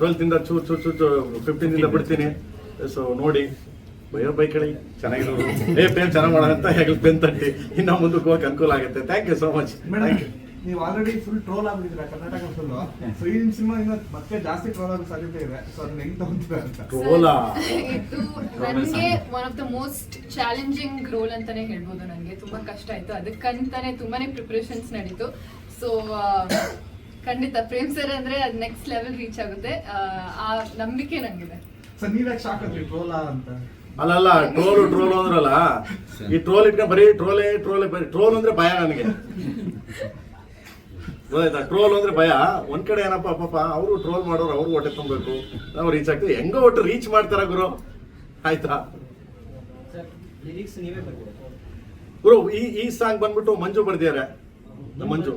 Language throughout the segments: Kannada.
ಟ್ವೆಲ್ತ್ ಇಂದ ಚೂ ಚೂ ಚೂ ಫಿಫ್ಟೀನ್ ಇಂದ ಬಿಡ್ತೀನಿ. ಸೊ ನೋಡಿ ಬಯೋ ಹೇಳಿ ಚೆನ್ನಾಗಿರೋರು ಏ ಪೇನ್ ಚೆನ್ನಾಗಿ ಮಾಡೋಣ ಅಂತ ಹೇಳಿ ಪೆನ್ ತಟ್ಟಿ. ಇನ್ನ ಮುಂದಕ್ಕೆ ಹೋಗಕ್ಕೆ ಅನುಕೂಲ ಆಗುತ್ತೆ. Thank you so much madam ನೀವು ಆಲ್ರೆಡಿ ಫುಲ್ ಟ್ರೋಲ್ ಆಗ್ಬಿಟ್ಟಿದ್ರ ಕರ್ನಾಟಕ ಫುಲ್ ಸೊ ಈ ಸಿನಿಮಾ ಇನ್ನ ಮತ್ತೆ ಜಾಸ್ತಿ ಟ್ರೋಲ್ ಆಗೋ ಸಾಧ್ಯತೆ ಇದೆ. ಸೊ ಅದನ್ನ ಹೆಂಗ್ ತಗೊಂತೀರಾ ಅಂತ? ಟ್ರೋಲ್ ಇದು ನನಗೆ one of the most challenging role ಅಂತಾನೆ ಹೇಳ್ಬೋದು ನನಗೆ ತುಂಬಾ ಕಷ್ಟ ಆಯ್ತು. ಅದಕ್ಕಂತಾನೆ ತುಂಬಾನೇ ಪ್ರಿಪರೇಷನ್ಸ್ ನಡೀತು. ಸೊ ಖಂಡಿತ ಪ್ರೇಮ್ ಸರ್ ಅಂದ್ರೆ ಅದ್ ನೆಕ್ಸ್ಟ್ ಲೆವೆಲ್ ರೀಚ್ ಆಗುತ್ತೆ. ಆ, ನಂಬಿಕೆ ನಂಗಿದೆ. ಸರ್ ನೀವ್ಯಾಕೆ ಶಾಕ್ ಆದ್ರಿ ಟ್ರೋಲ್ ಅಂತ? ಅಲ್ಲಲ್ಲ ಟ್ರೋಲ್ ಟ್ರೋಲ್ ಅಂದ್ರಲ್ಲ ಈ ಟ್ರೋಲ್ ಇಟ್ಕೊಂಡು ಬರೀ ಟ್ರೋಲೇ ಟ್ರೋಲೇ ಬರೀ ಟ್ರೋಲ್ ಅಂದ್ರೆ ಭಯ ನನಗೆ. ಗೊತ್ತಾಯ್ತಾ? ಟ್ರೋಲ್ ಅಂದ್ರೆ ಭಯ. ಒಂದ್ ಕಡೆ ಏನಪ್ಪ ಪಾಪ ಅವರು ಟ್ರೋಲ್ ಮಾಡೋರು ಅವ್ರು ಹೊಟ್ಟೆ ತುಂಬಬೇಕು. ನಾವು ರೀಚ್ ಆಗ್ತೀವಿ. ಹೆಂಗೋ ಒಟ್ಟು ರೀಚ್ ಮಾಡ್ತಾರ ಗುರು. ಆಯ್ತಾ? ಗುರು ಈ ಈ ಸಾಂಗ್ ಬಂದ್ಬಿಟ್ಟು ಮಂಜು ಬರ್ದಿದ್ದಾರೆ. ಮಂಜು.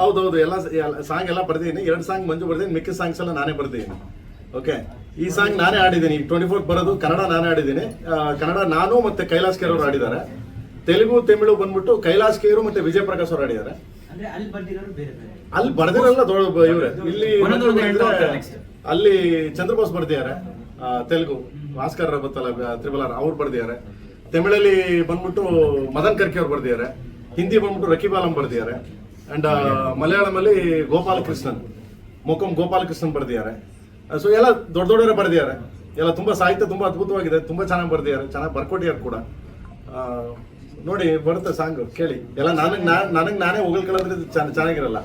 ಹೌದೌದು ಎಲ್ಲ ಸಾಂಗ್ ಎಲ್ಲ ಬರ್ದಿದ್ದೀನಿ. ಎರಡು ಸಾಂಗ್ ಮಂಜು ಬರ್ದಿದ್ದೀನಿ. ಮಿಕ್ಕ ಸಾಂಗ್ಸ್ ಎಲ್ಲ ನಾನೇ ಬರ್ದಿದ್ದೀನಿ. ಓಕೆ ಈ ಸಾಂಗ್ ನಾನೇ ಆಡಿದ್ದೀನಿ ಟ್ವೆಂಟಿ ಫೋರ್ ಬರೋದು ಕನ್ನಡ ನಾನೇ ಆಡಿದ್ದೀನಿ ಕನ್ನಡ ನಾನು ಮತ್ತೆ ಕೈಲಾಸ್ ಕೇರ್ ಅವರು ಆಡಿದ್ದಾರೆ ತೆಲುಗು ತಮಿಳು ಬಂದ್ಬಿಟ್ಟು ಕೈಲಾಸ್ ಕೇರು ಮತ್ತೆ ವಿಜಯ ಪ್ರಕಾಶ್ ಅವರು ಆಡಿದ್ದಾರೆ ಅಲ್ಲಿ ಬರ್ದಿರಲ್ಲ ಇವ್ರೆ. ಇಲ್ಲಿ ಅಲ್ಲಿ ಚಂದ್ರಬೋಸ್ ಬರ್ದಿದ್ದಾರೆ. ತೆಲುಗು. ಭಾಸ್ಕರ್ ಗೊತ್ತಲ್ಲ ತ್ರಿಬಲ್ ಆರ್ ಅವ್ರು ಬರ್ದಿದ್ದಾರೆ. ತಮಿಳಲ್ಲಿ ಬಂದ್ಬಿಟ್ಟು ಮದನ್ ಕರ್ಕಿ ಅವ್ರು ಬರ್ದಿದ್ದಾರೆ. ಹಿಂದಿ ಬಂದ್ಬಿಟ್ಟು ರಕಿಬಾಲಂ ಬರ್ದಿದ್ದಾರೆ. ಅಂಡ್ ಮಲಯಾಳಮಲ್ಲಿ ಗೋಪಾಲಕೃಷ್ಣನ್, ಮೊಕಂ ಗೋಪಾಲಕೃಷ್ಣನ್ ಬರ್ದಿದ್ದಾರೆ. ಸೊ ಎಲ್ಲ ದೊಡ್ಡ ದೊಡ್ಡವರೇ ಬರೆದಿದ್ದಾರೆ. ಎಲ್ಲ ತುಂಬಾ ಸಾಹಿತ್ಯ ತುಂಬಾ ಅದ್ಭುತವಾಗಿದೆ. ತುಂಬಾ ಚೆನ್ನಾಗಿ ಬರೆದಿದ್ದಾರೆ. ಚೆನ್ನಾಗಿ ಬರ್ಕೊಟ್ಟಿದ್ದಾರೆ ಕೂಡ. ನೋಡಿ, ಬರುತ್ತೆ ಸಾಂಗ್, ಕೇಳಿ. ಎಲ್ಲ ನನಗೆ ನನಗೆ ನಾನೇ ಹೊಗಳ್ಕೊಳ್ಳೋದ್ರೆ ಇದು ಚೆನ್ನ- ಚೆನ್ನಾಗಿರಲ್ಲ.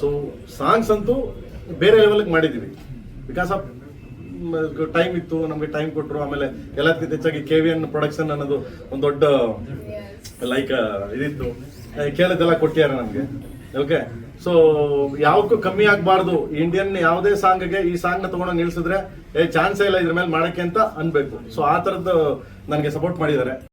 ಸೊ ಸಾಂಗ್ಸ್ ಅಂತೂ ಬೇರೆ ಲೆವೆಲ್ಗೆ ಮಾಡಿದ್ದೀವಿ. ಬಿಕಾಸ್ ಆಫ್ ಟೈಮ್ ಇತ್ತು, ನಮಗೆ ಟೈಮ್ ಕೊಟ್ಟರು ಆಮೇಲೆ ಎಲ್ಲದಕ್ಕಿಂತ ಹೆಚ್ಚಾಗಿ ಕೆ ವಿ ಎನ್ ಪ್ರೊಡಕ್ಷನ್ ಅನ್ನೋದು ಒಂದು ದೊಡ್ಡ ಲೈಕ್ ಇದಿತ್ತು. ಕೇಳಿದ್ದೆಲ್ಲ ಕೊಟ್ಟಿದ್ದಾರೆ ನಮಗೆ. ಓಕೆ ಸೊ ಯಾವಕ್ಕೂ ಕಮ್ಮಿ ಆಗಬಾರ್ದು. ಇಂಡಿಯನ್ ಯಾವುದೇ ಸಾಂಗ್ಗೆ ಈ ಸಾಂಗ್ನ ತಗೊಂಡು ನಿಲ್ಸಿದ್ರೆ, ಏ ಚಾನ್ಸೇ ಇಲ್ಲ ಇದ್ರ ಮೇಲೆ ಮಾಡಕ್ಕೆ ಅಂತ ಅನ್ಬೇಕು. ಸೊ ಆ ಥರದ್ದು ನನಗೆ ಸಪೋರ್ಟ್ ಮಾಡಿದ್ದಾರೆ.